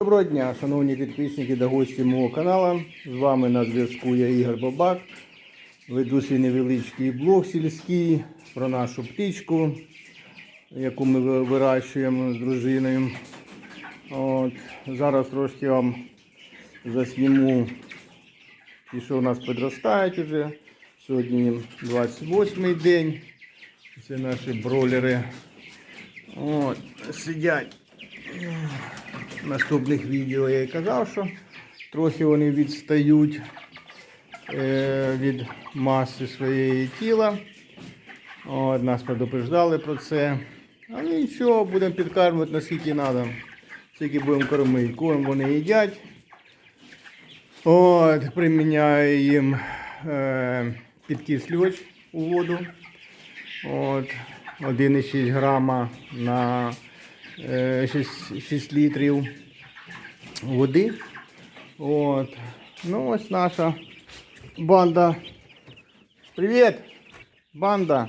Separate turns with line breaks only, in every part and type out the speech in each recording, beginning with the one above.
Доброго дня, шановні підписники та гості мого каналу. З вами на зв'язку я Ігор Бабак. Веду свій невеличкий блог сільський про нашу птичку, яку ми вирощуємо з дружиною. От, зараз трошки вам засніму ті, що у нас підростають вже. Сьогодні 28-й день. Це наші бролери. От, сидять наступних відео я і казав, що трохи вони відстають е, від маси своєї тіла. От, нас предупреждали про це. Але нічого, будемо підкармувати наскільки треба. Скільки будемо кормити. Корм вони їдять. От, приміняю їм е, підкислювач у воду. От, 1,6 грама на 6, 6 літрів води. От. Ну ось наша банда. Привіт! Банда!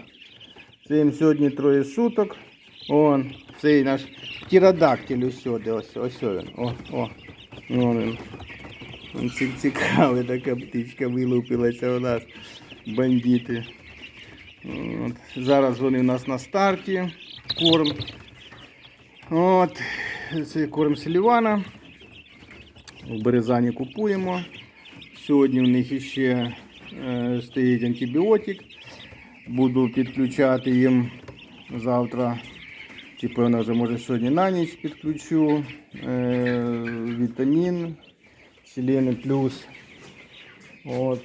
Це їм сьогодні троє суток. Он, цей наш птеродактиль усюди. Ось, ось він. О, о. Вон він. Він ці- цікавий, така птичка вилупилася у нас. Бандити. От. Зараз вони у нас на старті. Корм. От. Це корм Селівана. В Березані купуємо. Сьогодні в них ще е, стоїть антибіотик. Буду підключати їм завтра. Чи певно вже може сьогодні на ніч підключу. Е, вітамін, селени плюс. От.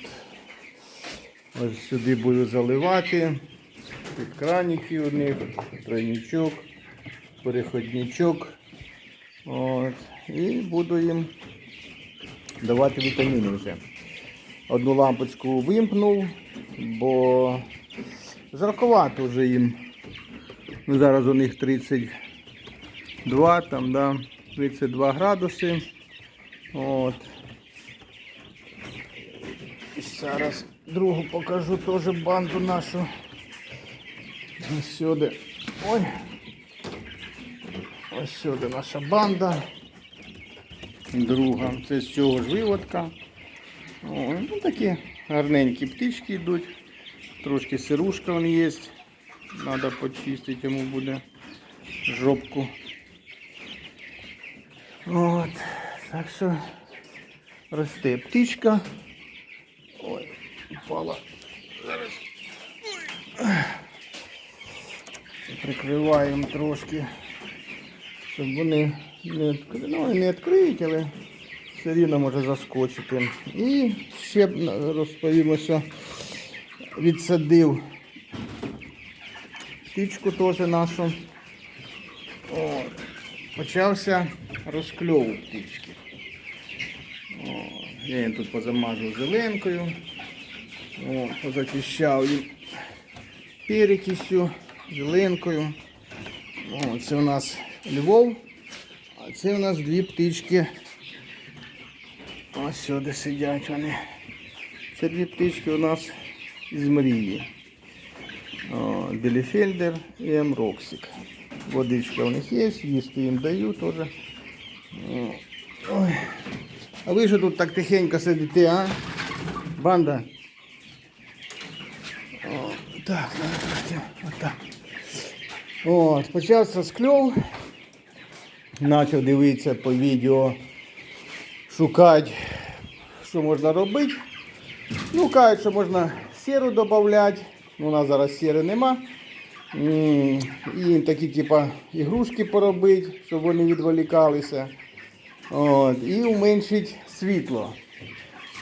Ось сюди буду заливати. Тут краники у них, тройничок, переходничок. От. І буду їм давати вітаміни вже. Одну лампочку вимкнув, бо жарковато вже їм. Ну, зараз у них 32, там, да, 32 градуси. От. Зараз другу покажу теж банду нашу. Сюди. Ой. Ось сюди наша банда. Друга. Це з цього ж виводка. О, ну, такі гарненькі птички йдуть. Трошки сирушка вон є. Треба почистити йому буде жопку. От. Так що росте птичка. Ой, упала. Зараз. Прикриваємо трошки, щоб вони не. Ну, не відкриють, але все рівно може заскочити. І ще б на- розповімо, що відсадив птичку теж нашу. О, почався розкльов птички. О, я їм тут позамазав зеленкою. О, позачищав їм перекисю, зеленкою. Це у нас Львов, а це у нас дві птички. Ось сюди сидять вони. Це дві птички у нас із мрії. Біліфельдер і Емроксик. Водичка у них є, їсти їм даю теж. Ой. А ви що тут так тихенько сидите, а? Банда? О, так, надо отак. От, почався скльов. Почав дивитися по відео, шукати, що можна робити. Ну, кажуть, що можна сіру додати. У нас зараз сіри нема. І такі, типа, ігрушки поробити, щоб вони відволікалися. От, і уменшить світло.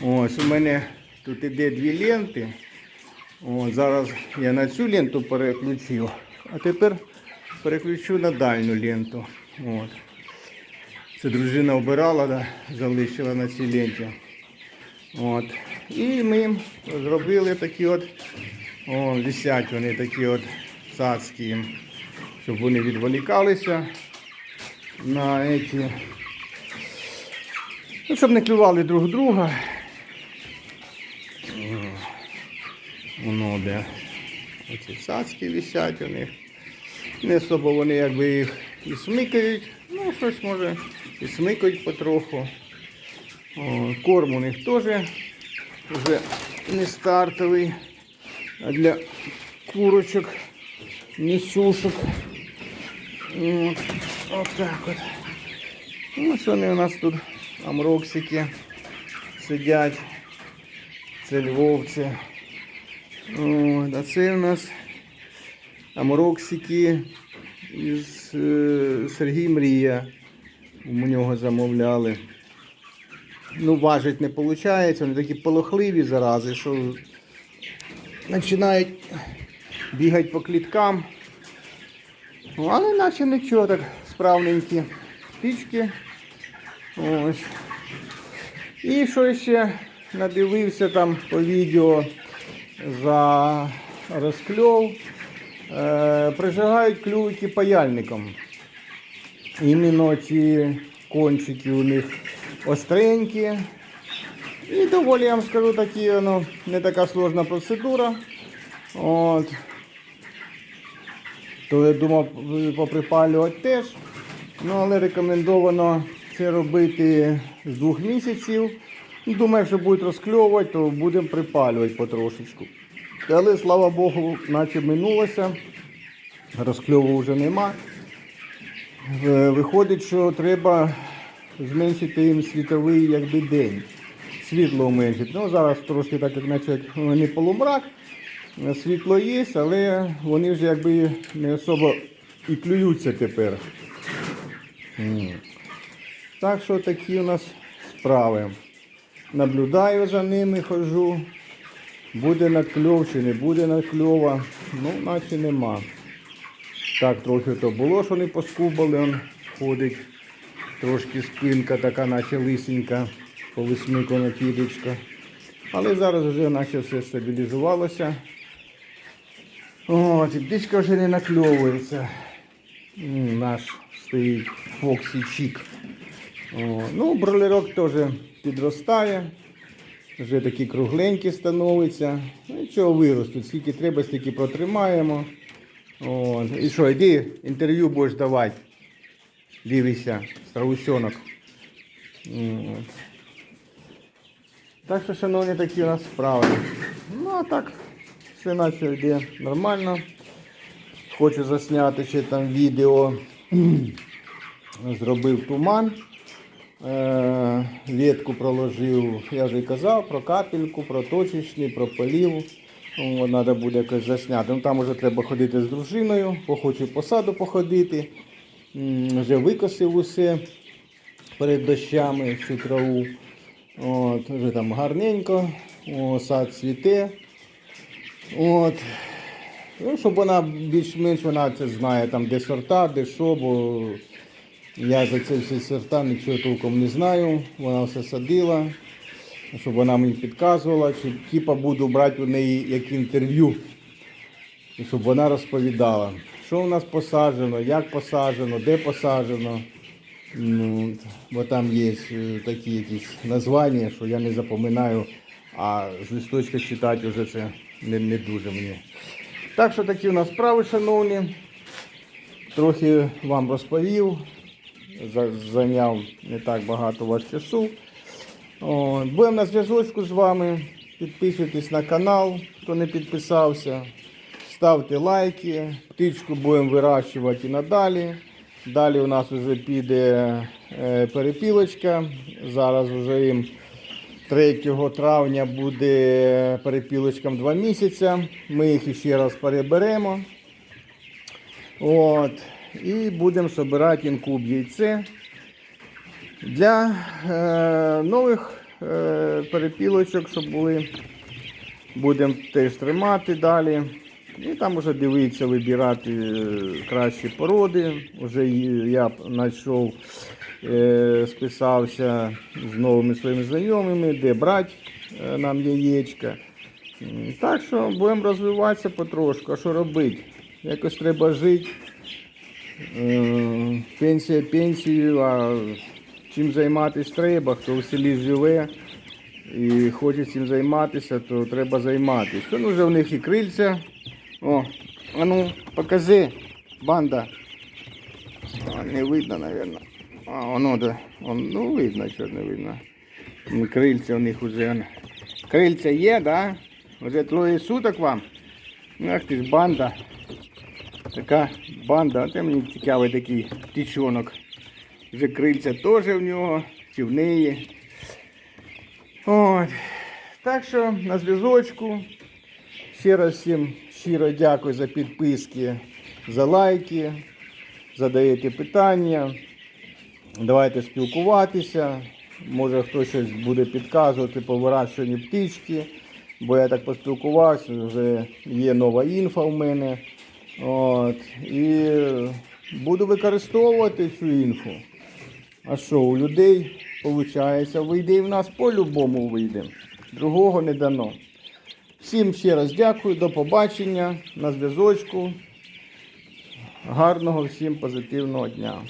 Ось у мене тут іде дві ленти. От, зараз я на цю ленту переключив, а тепер переключу на дальню ленту. От. Це дружина обирала, да, залишила на цій ленті. От. І ми зробили такі от, о, висять вони такі от цацькі, щоб вони відволікалися на эти Ну, щоб не клювали друг друга. Воно де. Оці цацьки висять у них. Не особо вони якби їх і смикають, Ну, щось може і смикають потроху. О, корм у них теж вже не стартовий, а для курочок, несушок. От, от так от. Ну, що вони у нас тут амроксики сидять. Це львовці. От, а це у нас амроксики із е, Сергій Мрія. У нього замовляли. Ну, важить не виходить, вони такі полохливі зарази, що починають бігати по кліткам. Ну, Але наче нічого так справненькі птички. Ось. І що ще надивився там по відео за розкльов. Е, прижигають клювики паяльником. Іменно ці кончики у них остренькі. І доволі, я вам скажу, такі, ну, не така сложна процедура. От. То я думав поприпалювати теж. Ну, але рекомендовано це робити з двох місяців. Думаю, якщо будуть розкльовувати, то будемо припалювати потрошечку. Але слава Богу, наче минулося. Розкльову вже нема. Е, Виходить, що треба зменшити їм світовий якби, день. Світло уменшити. Ну, зараз трошки так, як наче не полумрак. е, Світло є, але вони вже якби не особо і клюються тепер. Так що такі у нас справи. Наблюдаю за ними, ходжу. Буде накльов чи не буде накльова. Ну, наче нема. Так, трохи то було, що не поскубали, он ходить. Трошки спинка така, наче лисенька, повисмикана кідочка. Але зараз вже наче все стабілізувалося. От, і вже не накльовується. Наш стоїть Фоксі Чік. О, ну, бролерок теж підростає. Вже такі кругленькі становиться. Нічого виростуть. Скільки треба, стільки протримаємо. От. І що, йди, інтерв'ю будеш давати. Дивися, страусенок. Так що, шановні, такі у нас справи. Ну, а так, все наче йде нормально. Хочу засняти ще там відео. Зробив туман. Е, ветку проложив, я вже казав про капельку, про точечний, про полів. Треба буде якось засняти. Ну, там вже треба ходити з дружиною, хочу по саду походити. Вже викосив усе перед дощами всю траву. От, вже там гарненько, О, сад цвіте. От. Ну, щоб вона більш-менш вона це знає, там, де сорта, де що, бо я за це всі сорта нічого толком не знаю. Вона все садила, щоб вона мені підказувала, чи типа буду брати у неї як інтерв'ю, щоб вона розповідала, що у нас посаджено, як посаджено, де посаджено. Ну, бо там є е, такі якісь названня, що я не запам'ятаю, а з листочка читати вже це не, не дуже мені. Так що такі у нас справи, шановні. Трохи вам розповів, зайняв не так багато вас часу. Будемо на зв'язочку з вами. Підписуйтесь на канал, хто не підписався. Ставте лайки. Птичку будемо вирощувати і надалі. Далі у нас вже піде е, перепілочка. Зараз вже їм 3 травня буде перепілочкам 2 місяці. Ми їх ще раз переберемо. От. І будемо збирати інкуб яйце. Для е, нових е, перепілочок, щоб були, будемо теж тримати далі. І там вже дивитися, вибирати е, кращі породи. Вже ї- я знайшов, е, списався з новими своїми знайомими, де брати е, нам яєчка. Так що будемо розвиватися потрошку. А що робити? Якось треба жити. Е, Пенсія пенсією, а чим займатися треба, хто в селі живе і хоче цим займатися, то треба займатися. Ну, вже в них і крильця. О, а ну, покажи, банда. А, не видно, мабуть. А, воно да. Он, ну, видно, що не видно. Крильця у них уже. Крильця є, да? Вже троє суток вам. Ну, ах ти ж банда. Така банда, це мені цікавий такий птічонок. Вже крильця теж в нього, чи в неї. От. Так що на зв'язочку. Ще раз всім щиро дякую за підписки, за лайки, задаєте питання. Давайте спілкуватися. Може хтось щось буде підказувати по вирощуванню птички. Бо я так поспілкувався, вже є нова інфа в мене. От. І буду використовувати цю інфу. А що, у людей виходить, вийде і в нас по-любому вийде. Другого не дано. Всім ще раз дякую, до побачення на зв'язочку. Гарного всім позитивного дня.